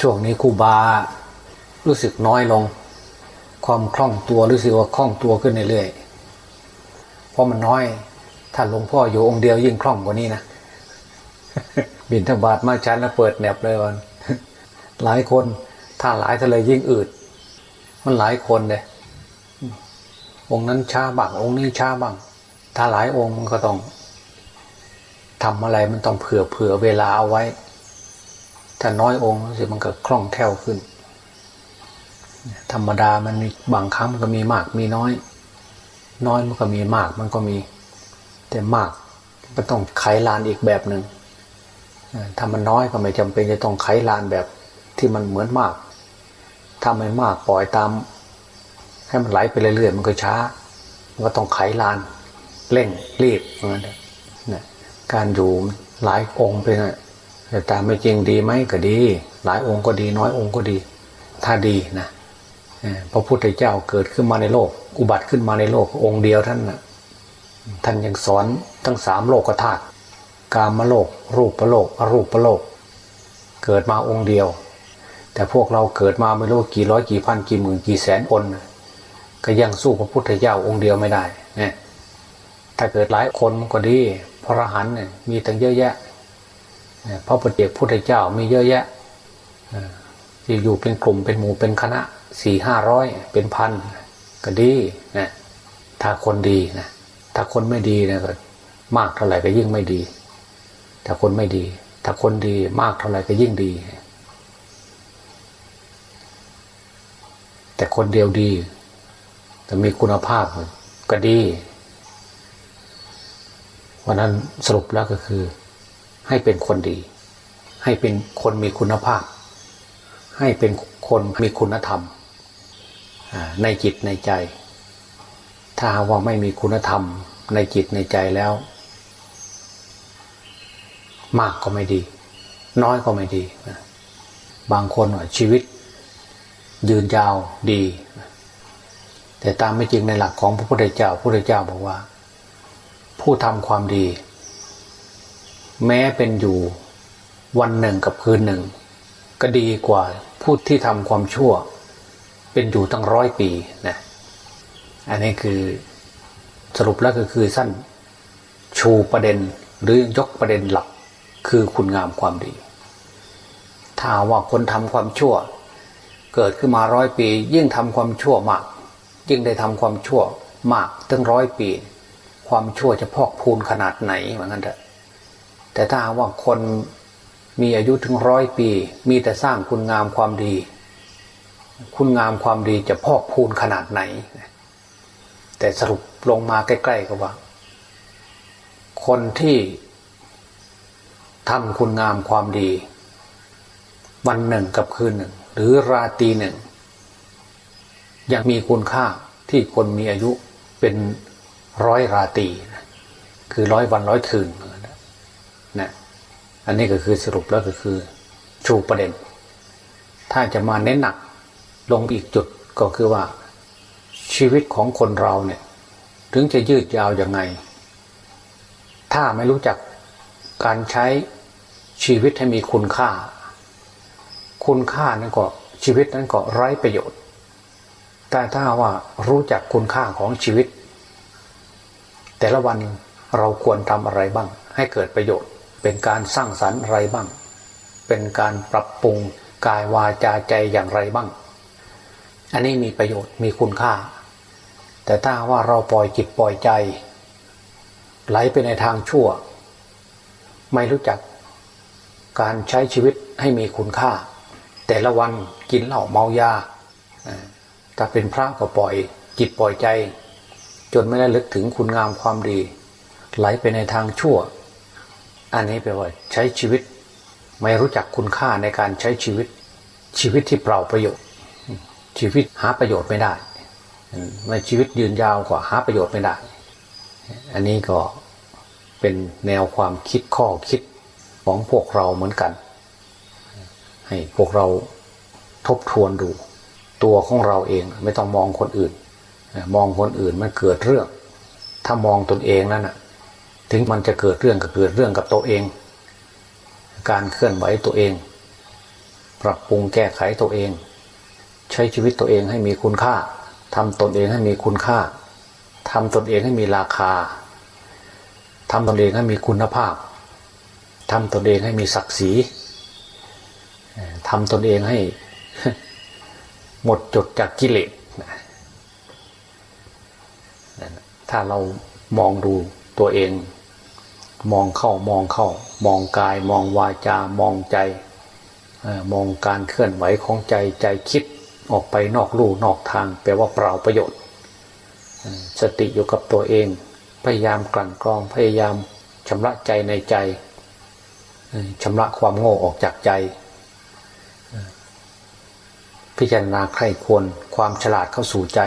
ช่วงนี้ครูบารู้สึกน้อยลง ความคล่องตัวรู้สึกว่าคล่องตัวขึ้นเรื่อยๆเพราะมันน้อยถ้าหลวงพ่ออยู่องค์เดียวยิ่งคล่องกว่านี้นะบินทบาทมาชั้นแล้วเปิดแหนบเลยวันหลายคนถ้าหลายทะเลยิ่งอืด มันหลายคนเลยองค์นั้นช้าบ้างองค์นี้ช้าบ้าง ถ้าหลายองค์มันก็ต้องทำอะไรมันต้องเผื่อเผื่อเวลาเอาไว้ ถ้าน้อยองค์รู้สิมันก็คล่องแคล่วขึ้น ธรรมดามันมีบางครั้งมันก็มีมากมีน้อย น้อยมันก็มีมากมันก็มี แต่มากมันต้องไขลานอีกแบบหนึ่งเอ่อถ้ามันน้อยก็ไม่จำเป็นจะต้องไขลานแบบที่มันเหมือนมาก ถ้าไม่มากปล่อยตาม ให้มันไหลไปเรื่อยๆมันก็ช้ามันก็ต้องไขลานเร่งรีบเหมือนกันการอยู่หลายองค์ไปนะ แต่ตามไม่จริงดีไหมก็ดี หลายองค์ก็ดี น้อยองค์ก็ดี ถ้าดีนะพระพุทธเจ้าเกิดขึ้นมาในโลก อุบัติขึ้นมาในโลก องค์เดียวท่านนะท่านยังสอนทั้งสามโลกธาตุกามโลก รูปโลก อรูปโลก เกิดมาองค์เดียว แต่พวกเราเกิดมาไม่รู้กี่ร้อยกี่พันกี่หมื่นกี่แสนคนก็ยังสู้พระพุทธเจ้าองค์เดียวไม่ได้เนี่ยถ้าเกิดหลายคนก็ดี พระอรหันต์เนี่ยมีตั้งเยอะแยะ พระปฏิเจกพุทธเจ้ามีเยอะแยะออที่อยู่เป็นกลุ่มเป็นหมู่เป็นคณะสี่ห้าร้อยเป็นพันก็ดีนะถ้าคนดีนะถ้าคนไม่ดีนะก็มากเท่าไหร่ก็ยิ่งไม่ดี ถ้าคนไม่ดี ถ้าคนดีมากเท่าไหร่ก็ยิ่งดี แต่คนเดียวดี แต่มีคุณภาพก็ดีวันนั้นสรุปแล้วก็คือ ให้เป็นคนดี ให้เป็นคนมีคุณภาพ ให้เป็นคนมีคุณธรรม ในจิตในใจ ถ้าว่าไม่มีคุณธรรมในจิตในใจแล้ว มากก็ไม่ดี น้อยก็ไม่ดี บางคนว่าชีวิต ยืนยาวดี แต่ตามไม่จริงในหลักของพระพุทธเจ้าพระพุทธเจ้าบอกว่า ผู้ทำความดี แม้เป็นอยู่วันหนึ่งกับคืนหนึ่ง ก็ดีกว่าผู้ที่ทำความชั่ว เป็นอยู่ตั้งร้อยปีนะอันนี้คือสรุปแล้วก็คือสั้นชูประเด็นหรือยกประเด็นหลักคือคุณงามความดี ถ้าว่าคนทำความชั่ว เกิดขึ้นมาร้อยปี ยิ่งทำความชั่วมาก ยิ่งได้ทำความชั่วมากตั้งร้อยปี ความชั่วจะพอกพูนขนาดไหนเหมือนกันเถอะ แต่ถ้าว่าคนมีอายุถึงร้อยปี มีแต่สร้างคุณงามความดี คุณงามความดีจะพอกพูนขนาดไหน แต่สรุปลงมาใกล้ๆก็ว่า คนที่ทำคุณงามความดี วันหนึ่งกับคืนหนึ่ง หรือราตรีหนึ่ง ยังมีคุณค่าที่คนมีอายุเป็นร้อยราตรีคือร้อยวันร้อยคืน นะอันนี้ก็คือสรุปแล้วก็คือชูประเด็น ถ้าจะมาเน้นหนักลงอีกจุดก็คือว่าชีวิตของคนเราเนี่ยถึงจะยืดยาวยังไง ถ้าไม่รู้จักการใช้ชีวิตให้มีคุณค่า คุณค่านั้นก็ชีวิตนั้นก็ไร้ประโยชน์ แต่ถ้าว่ารู้จักคุณค่าของชีวิต แต่ละวันเราควรทำอะไรบ้างให้เกิดประโยชน์ เป็นการสร้างสรรค์อะไรบ้าง เป็นการปรับปรุงกายวาจาใจอย่างไรบ้าง อันนี้มีประโยชน์มีคุณค่า แต่ถ้าว่าเราปล่อยจิตปล่อยใจ ไหลไปในทางชั่ว ไม่รู้จักการใช้ชีวิตให้มีคุณค่า แต่ละวันกินเหล้าเมายาถ้าเป็นพระก็ปล่อยจิตปล่อยใจ จนไม่ได้ลึกถึงคุณงามความดี ไหลไปในทางชั่ว อันนี้แปลว่าใช้ชีวิต ไม่รู้จักคุณค่าในการใช้ชีวิต ชีวิตที่เปล่าประโยชน์ ชีวิตหาประโยชน์ไม่ได้ในชีวิตยืนยาวกว่าหาประโยชน์ไม่ได้ อันนี้ก็เป็นแนวความคิดข้อคิดของพวกเราเหมือนกัน ให้พวกเราทบทวนดู ตัวของเราเองไม่ต้องมองคนอื่น มองคนอื่นมันเกิดเรื่อง ถ้ามองตนเองนั่นน่ะ ถึงมันจะเกิดเรื่องก็เกิดเรื่องกับตัวเอง การเคลื่อนไหวตัวเอง ปรับปรุงแก้ไขตัวเอง ใช้ชีวิตตัวเองให้มีคุณค่าทำตนเองให้มีคุณค่าทำตนเองให้มีราคาทำตนเองให้มีคุณภาพทำตนเองให้มีศักดิ์ศรีทำตนเองให้หมดจดจากกิเลสถ้าเรามองดูตัวเอง มองเข้ามองเข้ามองกายมองวาจามองใจมองการเคลื่อนไหวของใจใจคิดออกไปนอกลู่นอกทางแปลว่าเปล่าประโยชน์ สติอยู่กับตัวเอง พยายามกลั่นกรองพยายามชำระใจในใจชำระความโง่ออกจากใจ พิจารณาใครควรความฉลาดเข้าสู่ใจ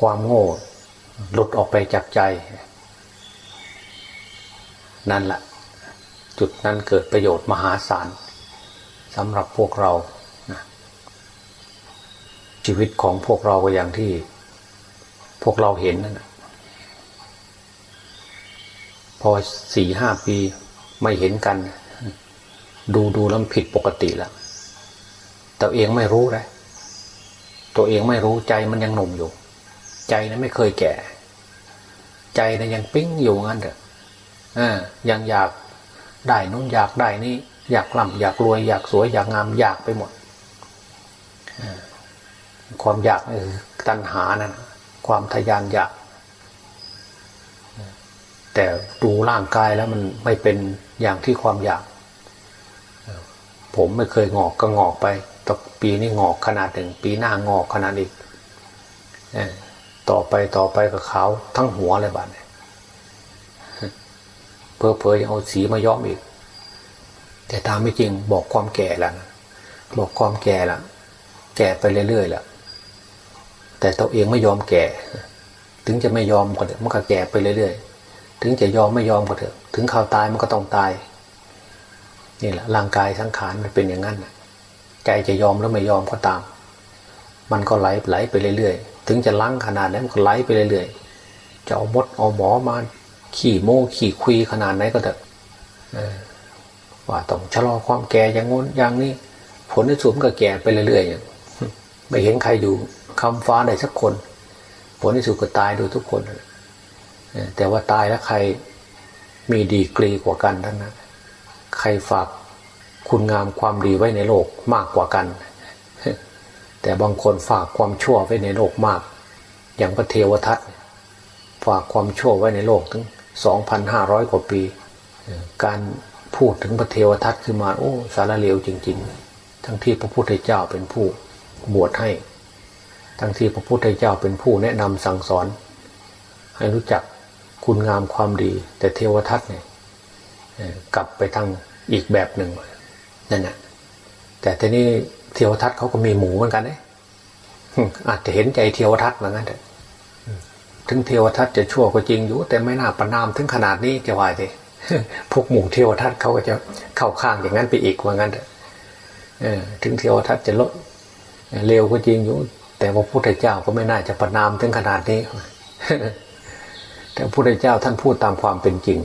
ความโง่หลุดออกไปจากใจ นั่นแหละจุดนั้นเกิดประโยชน์มหาศาลสำหรับพวกเรานะชีวิตของพวกเราก็อย่างที่ พวกเราเห็นนั่นนะพอสี่ห้าปีไม่เห็นกัน ดูดูแล้วผิดปกติแล้วตัวเองไม่รู้เลยตัวเองไม่รู้ใจมันยังหนุ่มอยู่ ใจนั้นไม่เคยแก่ ใจนั้นยังปิ้งอยู่งั้นเถอะอ่า ยังอยากได้นู้นอยากได้นี่อยากร่ำอยากรวยอยากสวยอยากงามอยากไปหมดอความอยากนี่คือตัณหานั่นน่ะความทะยานอยาก แต่ดูร่างกายแล้วมันไม่เป็นอย่างที่ความอยาก ผมไม่เคยงอกก็งอกไปต่อปีนี้งอกขนาดหนึ่ง ปีหน้างอกขนาดอีกต่อไปต่อไปก็ขาวทั้งหัวเลยบ้านเนี่ย เพอเพอยังเอาสีมาย้อมอีก แต่ตามไม่จริงบอกความแก่แล้วนะบอกความแก่ละแก่ไปเรื่อยๆล้วแต่ตัวเองไม่ยอมแก่ ถึงจะไม่ยอมก็เถอะมันก็แก่ไปเรื่อยๆ ถึงจะยอมไม่ยอมก็เถอะ ถึงข่าวตายมันก็ต้องตาย นี่แหละร่างกายสังขารมันเป็นอย่างนั้นใจจะยอมแล้วไม่ยอมก็ตาม มันก็ไหลไหลไปเรื่อยๆ ถึงจะล้างขนาดนั้นมันก็ไหลไปเรื่อยๆ จะเอามดเอาหมอมา ขี่โม่ขี่คุยขนาดไหนก็เถอะว่าต้องชะลอความแก่อย่างงน้นอย่างนี้ ผลที่สุดมันก็แก่ไปเรื่อยๆอย่างไม่เห็นใครอยู่คำฟ้าใดสักคน ผลที่สุดก็ตายโดยทุกคนแต่ว่าตายแล้วใครมีดีกรีกว่ากันทั้งนั้นใครฝากคุณงามความดีไว้ในโลกมากกว่ากัน แต่บางคนฝากความชั่วไว้ในโลกมาก อย่างพระเทวทัตฝากความชั่วไว้ในโลกถึง 2,500 กว่าปี การพูดถึงพระเทวทัตขึ้นมาโอ้สารเลวจริง ๆ ทั้งที่พระพุทธเจ้าเป็นผู้บวชให้ ทั้งที่พระพุทธเจ้าเป็นผู้แนะนำสั่งสอน ให้รู้จักคุณงามความดี แต่เทวทัตเนี่ยกลับไปทางอีกแบบหนึ่งนั่นนะแต่ทีนี้เทวทัตเขาก็มีหมูเหมือนกันเนี่ยอาจจะเห็นใจเทวทัตเหมือนกันเถอะ ถึงเทวทัตจะชั่วก็จริงอยู่ แต่ไม่น่าประนามถึงขนาดนี้จะว่ายเลยพวกหมู่เทวทัตเขาก็จะเข้าข้างอย่างนั้นไปอีกว่างั้นเออถึงเทวทัตจะลดเลวก็จริงอยู่ แต่พระพุทธเจ้าก็ไม่น่าจะประนามถึงขนาดนี้ แต่พระพุทธเจ้าท่านพูดตามความเป็นจริง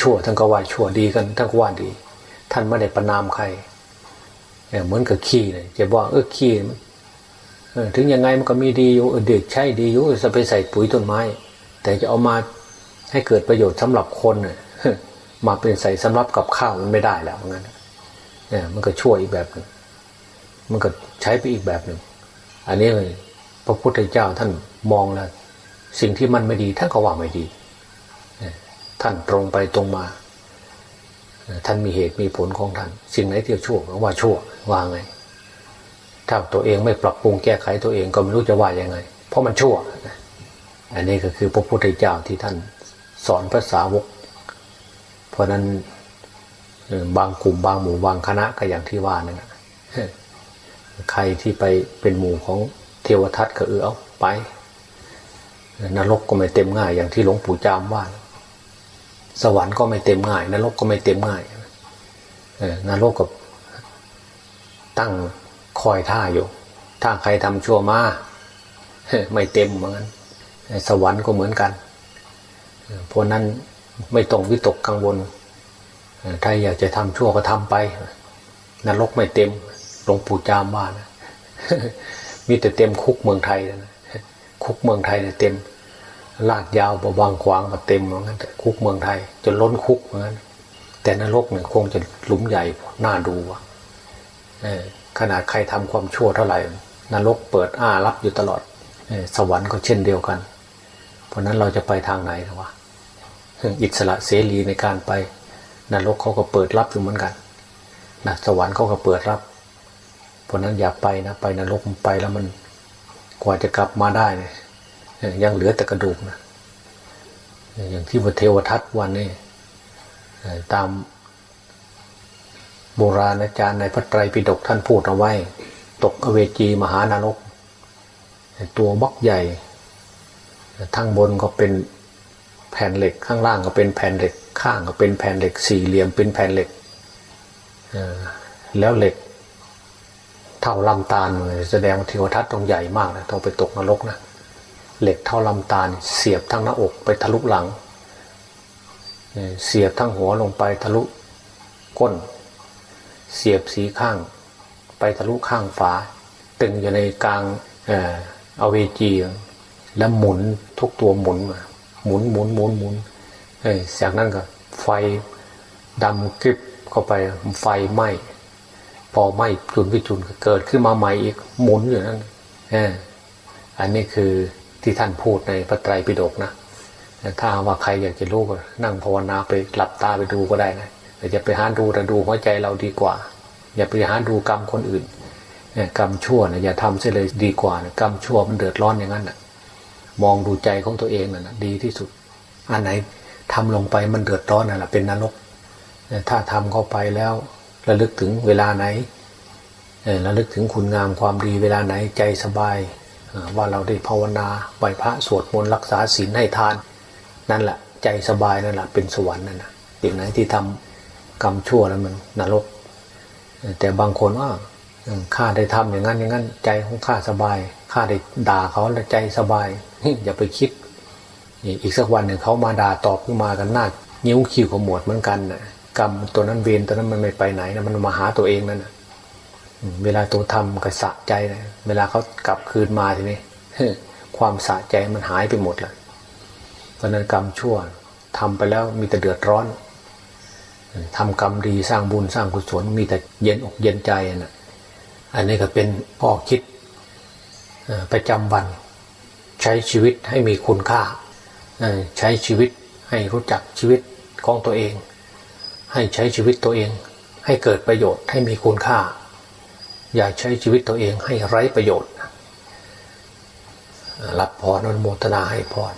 ชั่วท่านก็ว่าชั่วดีกันท่านก็ว่าดี ท่านไม่ได้ประนามใครเหมือนกับขี้เลยจะบอกเออขี้ ถึงยังไงมันก็มีดีอยู่เด็กใช่ดีอยู่จะไปใส่ปุ๋ยต้นไม้ แต่จะเอามาให้เกิดประโยชน์สำหรับคนมาเป็นใส่สำหรับกับข้าวมันไม่ได้แล้วงั้นเนี่ยมันก็ช่วยอีกแบบหนึ่งมันก็ใช้ไปอีกแบบหนึ่งอันนี้เลยพระพุทธเจ้าท่านมองแล้วสิ่งที่มันไม่ดีท่านก็ว่าไม่ดี ท่านตรงไปตรงมา ท่านมีเหตุมีผลของท่าน สิ่งไหนที่ชั่วก็ว่าชั่วว่าไง ถ้าตัวเองไม่ปรับปรุงแก้ไขตัวเองก็ไม่รู้จะว่ายังไง เพราะมันชั่ว อันนี้ก็คือพระพุทธเจ้าที่ท่านสอนภาษาวก เพราะนั้นบางกลุ่มบางหมู่บางคณะก็อย่างที่ว่านั่นใครที่ไปเป็นหมู่ของเทวทัตก็เออเอาไป นรกก็ไม่เต็มง่าย อย่างที่หลวงปู่จามว่า สวรรค์ก็ไม่เต็มง่าย นรกก็ไม่เต็มง่ายนรกกับตั้ง คอยท่าอยู่ ถ้าใครทำชั่วมาไม่เต็มเหมือนกันสวรรค์ก็เหมือนกันเพราะนั้นไม่ต้องวิตกกังวล ถ้าอยากจะทำชั่วก็ทำไปนรกไม่เต็มหลวงปู่จามว่านะมีแต่เต็มคุกเมืองไทยนะคุกเมืองไทยเนี่ยเต็ม ลาดยาวบวางขวางมาเต็มเหมือนกันคุกเมืองไทย จนล้นคุกเหมือนกันแต่นรกเนี่ยคงจะหลุมใหญ่หน่าดูว่ะเออ ขนาดใครทำความชั่วเท่าไหร่นรกเปิดอ้ารับอยู่ตลอดสวรรค์ก็เช่นเดียวกัน เพราะนั้นเราจะไปทางไหนนะวะเรื่องอิสระเสรีในการไปนรกเขาก็เปิดรับอยู่เหมือนกันนะสวรรค์เขาก็เปิดรับ เพราะนั้นอย่าไปนะไปนรกมันไปแล้วมันกว่าจะกลับมาได้เนี่ยยังเหลือแต่กระดูกนะอย่างที่วัดเทวทัตวันนี้ตาม โบราณอาจารย์ในพระไตรปิฎกท่านพูดเอาไว้ ตกอเวจีมหานรก ตัวบักใหญ่ทั้งบนก็เป็นแผ่นเหล็กข้างล่างก็เป็นแผ่นเหล็กข้างก็เป็นแผ่นเหล็กสี่เหลี่ยมเป็นแผ่นเหล็กแล้วเหล็กเท่าลำตาลแสดงว่าเทวทัตต้องใหญ่มากนะต้องไปตกนรกนะเหล็กเท่าลำตาล เสียบทั้งหน้าอกไปทะลุหลัง เสียบทั้งหัวลงไปทะลุก้น เสียบสีข้าง ไปทะลุข้างฝา ตึงอยู่ในกลางเออเวจี แล้วหมุนทุกตัวหมุนมาหมุนหมุนหมุนหมุนเอ้ยจากนั้นก็ไฟดำกริบเข้าไปไฟไหม้พอไหม้จุนพิจุนก็เกิดขึ้นมาใหม่อีกหมุนอยู่นั่นเออันนี้คือที่ท่านพูดในพระไตรปิฎกนะถ้าว่าใครอยากจะรู้ก็นั่งภาวนาไปหลับตาไปดูก็ได้นะ แต่จะไปหาดูแต่ดูหัวใจเราดีกว่า อย่าไปหาดูกรรมคนอื่นกรรมชั่วนะอย่าทำเสียเลยดีกว่านะกรรมชั่วมันเดือดร้อนอย่างนั้นนะมองดูใจของตัวเองนะนะดีที่สุด อันไหนทำลงไปมันเดือดร้อนน่ะแหละเป็นนรก ถ้าทำเข้าไปแล้วระลึกถึงเวลาไหนระลึกถึงคุณงามความดีเวลาไหนใจสบาย ว่าเราได้ภาวนาไหวพระสวดมนต์รักษาศีลให้ทาน นั่นแหละใจสบายนั่นแหละเป็นสวรรค์นั่นนะสิ่งไหนที่ทำ กรรมชั่วแล้วมันนรก แต่บางคนว่าข้าได้ทำอย่างนั้นอย่างนั้นใจของข้าสบายข้าได้ด่าเขาแล้วใจสบายอย่าไปคิด อีกสักวันหนึ่งเขามาด่าตอบขึ้นมากันหน้านิ้วคิ้วขมวดเหมือนกันนะกรรมตัวนั้นเวรตัวนั้นมันไม่ไปไหนนะมันมาหาตัวเองนั่นนะเวลาตัวทำก็สะใจนะเวลาเขากลับคืนมาทีนี้ความสะใจมันหายไปหมดเลยเพราะฉะนั้นกรรมชั่วทำไปแล้วมีแต่เดือดร้อน ทำกรรมดีสร้างบุญสร้างกุศลมีแต่เย็นอกเย็นใจนะอันนี้ก็เป็นข้อคิดประจำวัน ใช้ชีวิตให้มีคุณค่า ใช้ชีวิตให้รู้จักชีวิตของตัวเอง ให้ใช้ชีวิตตัวเอง ให้เกิดประโยชน์ให้มีคุณค่า อย่าใช้ชีวิตตัวเองให้ไร้ประโยชน์รับพรอนโมทนาให้พร